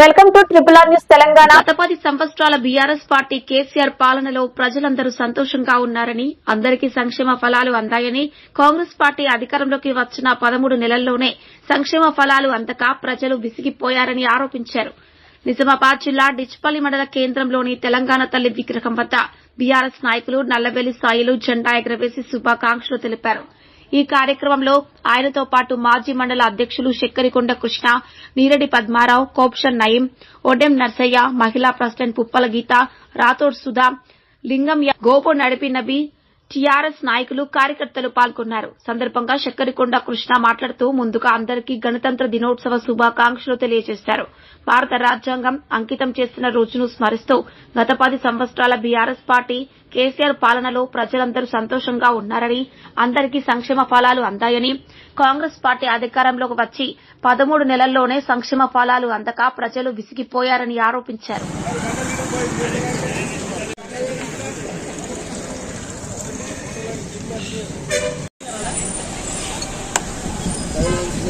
Welcome to triple R news Telangana. గత పది సంవత్సరాల బీఆర్ఎస్ పార్టీ కేసీఆర్ పాలనలో ప్రజలందరూ సంతోషంగా ఉన్నారని అందరికీ సంక్షేమ ఫలాలు అందాయని కాంగ్రెస్ పార్టీ అధికారంలోకి వచ్చిన పదమూడు నెలల్లోనే సంక్షేమ ఫలాలు అందక ప్రజలు విసిగిపోయారని ఆరోపించారు. నిజామాబాద్ జిల్లా డిచ్పల్లి మండల కేంద్రంలోని తెలంగాణ తల్లి విగ్రహం వద్ద బీఆర్ఎస్ నాయకులు నల్లవెల్లి సాయిలు జెండా ఎగరవేసి శుభాకాంక్షలు తెలిపారు. ఈ కార్యక్రమంలో ఆయనతో పాటు మాజీ మండల అధ్యక్షులు శక్కరికొండ కృష్ణ నీరడి పద్మారావు కోప్షన్ నయీం ఒడెం నర్సయ్య మహిళా ప్రెసిడెంట్ పుప్పల గీత రాథోడ్ సుధా లింగం గోపు నడిపి నబి టీఆర్ఎస్ నాయకులు కార్యకర్తలు పాల్గొన్నారు. సందర్భంగా శక్కరికొండ కృష్ణ మాట్లాడుతూ ముందుగా అందరికీ గణతంత్ర దినోత్సవ శుభాకాంక్షలు తెలియజేశారు. భారత రాజ్యాంగం అంకితం చేసిన రోజును స్మరిస్తూ గత పది సంవత్సరాల బీఆర్ఎస్ పార్టీ కేసీఆర్ పాలనలో ప్రజలందరూ సంతోషంగా ఉన్నారని అందరికీ సంక్షేమ ఫలాలు అందాయని కాంగ్రెస్ పార్టీ అధికారంలోకి వచ్చి పదమూడు నెలల్లోనే సంక్షేమ ఫలాలు అందక ప్రజలు విసిగిపోయారని ఆరోపించారు.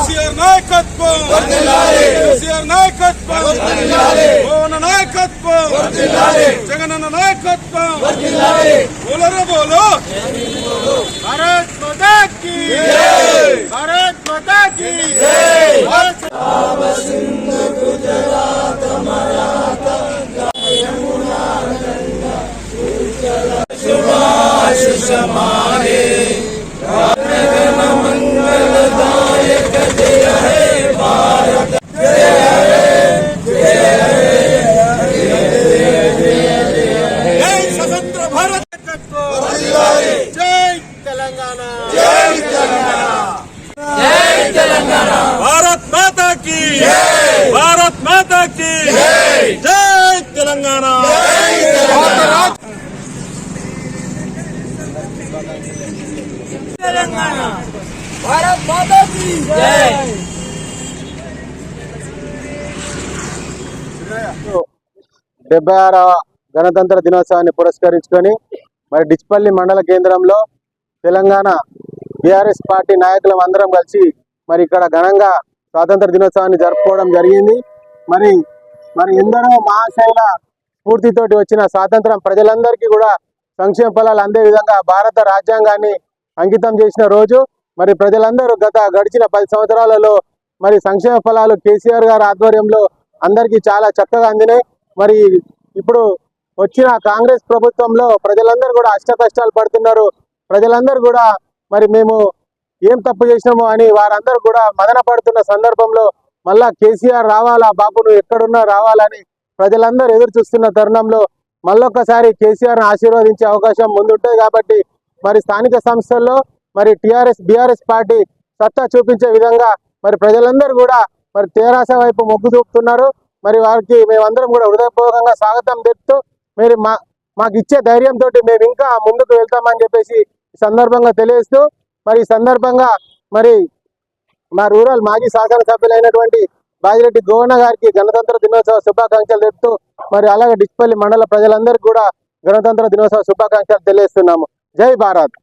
కేసీఆర్ నాయకత్వం! కేసీఆర్ నాయకత్వం! మోహన నాయకత్వం! జగనన్న నాయకత్వం! బోలరా బోలో భారత్ మాతా కీ భారత్ మాతా కీ జై! జై తెలంగాణ. డెబ్బై ఆరవ గణతంత్ర దినోత్సవాన్ని పురస్కరించుకొని మరి డిచ్పల్లి మండల కేంద్రంలో తెలంగాణ బీఆర్ఎస్ పార్టీ నాయకులం అందరం కలిసి మరి ఇక్కడ ఘనంగా స్వాతంత్ర దినోత్సవాన్ని జరుపుకోవడం జరిగింది. మరి మరి ఎందరో మహాశైల స్ఫూర్తితోటి వచ్చిన స్వాతంత్రం ప్రజలందరికీ కూడా సంక్షేమ ఫలాలు అందే విధంగా భారత రాజ్యాంగాన్ని అంకితం చేసిన రోజు మరి ప్రజలందరూ గత గడిచిన పది సంవత్సరాలలో మరి సంక్షేమ ఫలాలు కేసీఆర్ గారి ఆధ్వర్యంలో అందరికీ చాలా చక్కగా అందినాయి. మరి ఇప్పుడు వచ్చిన కాంగ్రెస్ ప్రభుత్వంలో ప్రజలందరూ కూడా అష్ట కష్టాలు పడుతున్నారు. ప్రజలందరూ కూడా మరి మేము ఏం తప్పు చేసినాము అని వారందరూ కూడా మదన పడుతున్న సందర్భంలో మళ్ళా కేసీఆర్ రావాలా బాబు నువ్వు ఎక్కడున్నా రావాలని ప్రజలందరూ ఎదురు చూస్తున్న తరుణంలో మళ్ళొక్కసారి కేసీఆర్ ఆశీర్వదించే అవకాశం ముందుంటుంది కాబట్టి మరి స్థానిక సంస్థల్లో మరి టిఆర్ఎస్ బీఆర్ఎస్ పార్టీ సత్తా చూపించే విధంగా మరి ప్రజలందరూ కూడా మరి తెరాస వైపు మొగ్గు చూపుతున్నారు. మరి వారికి మేమందరం కూడా హృదయపూర్వకంగా స్వాగతం తెలుపుతూ మీరు మా మాకు ఇచ్చే ధైర్యంతో మేము ఇంకా ముందుకు వెళ్తామని చెప్పేసి సందర్భంగా తెలియజేస్తూ మరి ఈ సందర్భంగా మరి మా రూరల్ మాజీ శాసనసభ్యులైనటువంటి బాజిరెడ్డి గోవన్న గారికి గణతంత్ర దినోత్సవ శుభాకాంక్షలు చెప్తూ మరి అలాగే డిచ్పల్లి మండల ప్రజలందరికీ కూడా గణతంత్ర దినోత్సవ శుభాకాంక్షలు తెలియజేస్తున్నాము. జై భారత్.